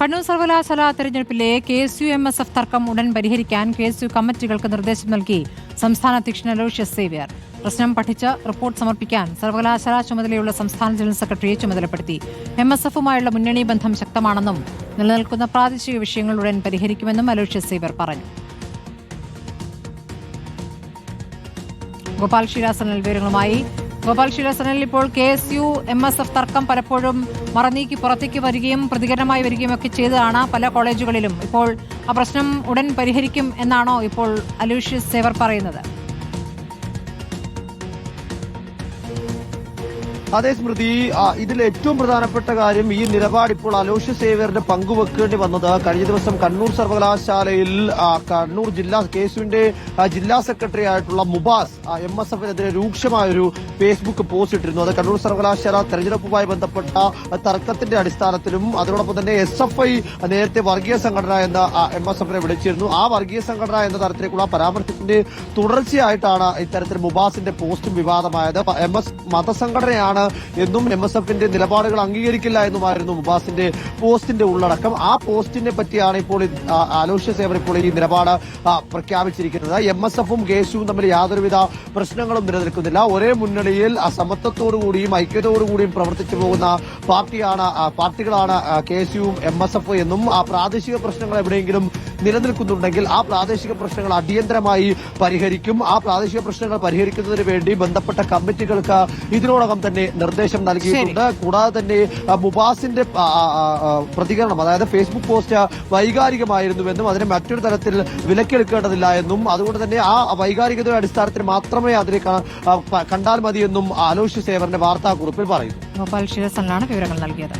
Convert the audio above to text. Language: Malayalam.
കണ്ണൂർ സർവകലാശാല തെരഞ്ഞെടുപ്പിലെ K S U M S F തർക്കം ഉടൻ പരിഹരിക്കാൻ കെ എസ് യു കമ്മിറ്റികൾക്ക് നിർദ്ദേശം നൽകി സംസ്ഥാന അധ്യക്ഷൻ അലോഷ്യസ് സേവ്യർ. പ്രശ്നം പഠിച്ച് റിപ്പോർട്ട് സമർപ്പിക്കാൻ സർവകലാശാല ചുമതലയുള്ള സംസ്ഥാന ജനറൽ സെക്രട്ടറിയെ ചുമതലപ്പെടുത്തി. എം എസ് എഫുമായുള്ള മുന്നണി ബന്ധം ശക്തമാണെന്നും നിലനിൽക്കുന്ന പ്രാദേശിക വിഷയങ്ങൾ ഉടൻ പരിഹരിക്കുമെന്നും അലോഷ്യസ് സേവ്യർ പറഞ്ഞു. ഗോപാൽ ശ്രീരാസൻ വിവരങ്ങളുമായി ഗോപാൽ ഷീലാസനൽ ഇപ്പോൾ K S U M S F തർക്കം പലപ്പോഴും മറനീക്കി പുറത്തേക്ക് വരികയും പ്രതികരണമായി വരികയും ഒക്കെ ചെയ്തതാണ് പല കോളേജുകളിലും. ഇപ്പോൾ ആ പ്രശ്നം ഉടൻ പരിഹരിക്കും എന്നാണോ ഇപ്പോൾ അലൂഷ്യസ് സേവർ പറയുന്നത്? അതേ സ്മൃതി ഇതിൽ ഏറ്റവും പ്രധാനപ്പെട്ട കാര്യം ഈ നിലപാട് ഇപ്പോൾ അലോഷ്യ സേവ്യറിന്റെ പങ്കുവെക്കേണ്ടി വന്നത്. കഴിഞ്ഞ ദിവസം കണ്ണൂർ സർവകലാശാലയിൽ കണ്ണൂർ ജില്ലാ കേസുവിന്റെ ജില്ലാ സെക്രട്ടറി ആയിട്ടുള്ള മുബാസ് എം എസ് എഫിനെതിരെ രൂക്ഷമായൊരു ഫേസ്ബുക്ക് പോസ്റ്റ് ഇട്ടിരുന്നു. അത് കണ്ണൂർ സർവകലാശാല തെരഞ്ഞെടുപ്പുമായി ബന്ധപ്പെട്ട തർക്കത്തിന്റെ അടിസ്ഥാനത്തിലും അതോടൊപ്പം തന്നെ എസ് എഫ് ഐ നേരത്തെ വർഗീയ സംഘടന എന്ന എം എസ് എഫിനെ വിളിച്ചിരുന്നു. ആ വർഗീയ സംഘടന എന്ന തരത്തിലേക്കുള്ള പരാമർശത്തിന്റെ തുടർച്ചയായിട്ടാണ് ഇത്തരത്തിൽ മുബാസിന്റെ പോസ്റ്റും വിവാദമായത്. എം എസ് മതസംഘടനയാണ് എന്നും എം എസ് എഫിന്റെ നിലപാടുകൾ അംഗീകരിക്കില്ല എന്നുമായിരുന്നു മുബാസിന്റെ പോസ്റ്റിന്റെ ഉള്ളടക്കം. ആ പോസ്റ്റിനെ പറ്റിയാണ് ഇപ്പോൾ ആലോഷ്യ സേവർ ഇപ്പോൾ ഈ നിലപാട് പ്രഖ്യാപിച്ചിരിക്കുന്നത്. എം എസ് എഫും കേസുവും തമ്മിൽ യാതൊരുവിധ പ്രശ്നങ്ങളും നിലനിൽക്കുന്നില്ല. ഒരേ മുന്നണിയിൽ സമത്വത്തോടുകൂടിയും ഐക്യത്തോടുകൂടിയും പ്രവർത്തിച്ചു പോകുന്ന പാർട്ടിയാണ് പാർട്ടികളാണ് K S M S F എന്നും ആ പ്രാദേശിക പ്രശ്നങ്ങൾ എവിടെയെങ്കിലും നിലനിൽക്കുന്നുണ്ടെങ്കിൽ ആ പ്രാദേശിക പ്രശ്നങ്ങൾ അടിയന്തരമായി പരിഹരിക്കും. ആ പ്രാദേശിക പ്രശ്നങ്ങൾ പരിഹരിക്കുന്നതിന് വേണ്ടി ബന്ധപ്പെട്ട കമ്മിറ്റികൾക്ക് ഇതിനോടകം തന്നെ നിർദ്ദേശം നൽകിയിട്ടുണ്ട്. കൂടാതെ തന്നെ മുബാസിന്റെ പ്രതികരണം അതായത് ഫേസ്ബുക്ക് പോസ്റ്റ് വൈകാരികമായിരുന്നുവെന്നും അതിനെ മറ്റൊരു തരത്തിൽ വിലക്കെടുക്കേണ്ടതില്ല എന്നും അതുകൊണ്ട് തന്നെ ആ വൈകാരികതയുടെ അടിസ്ഥാനത്തിൽ മാത്രമേ അതിനെ കണ്ടാൽ മതിയെന്നും ആലോചിച്ച് സേവറിന്റെ വാർത്താക്കുറിപ്പിൽ പറയുന്നു. ഗോപാൽ ശിവസനാണ് വിവരങ്ങൾ നൽകിയത്.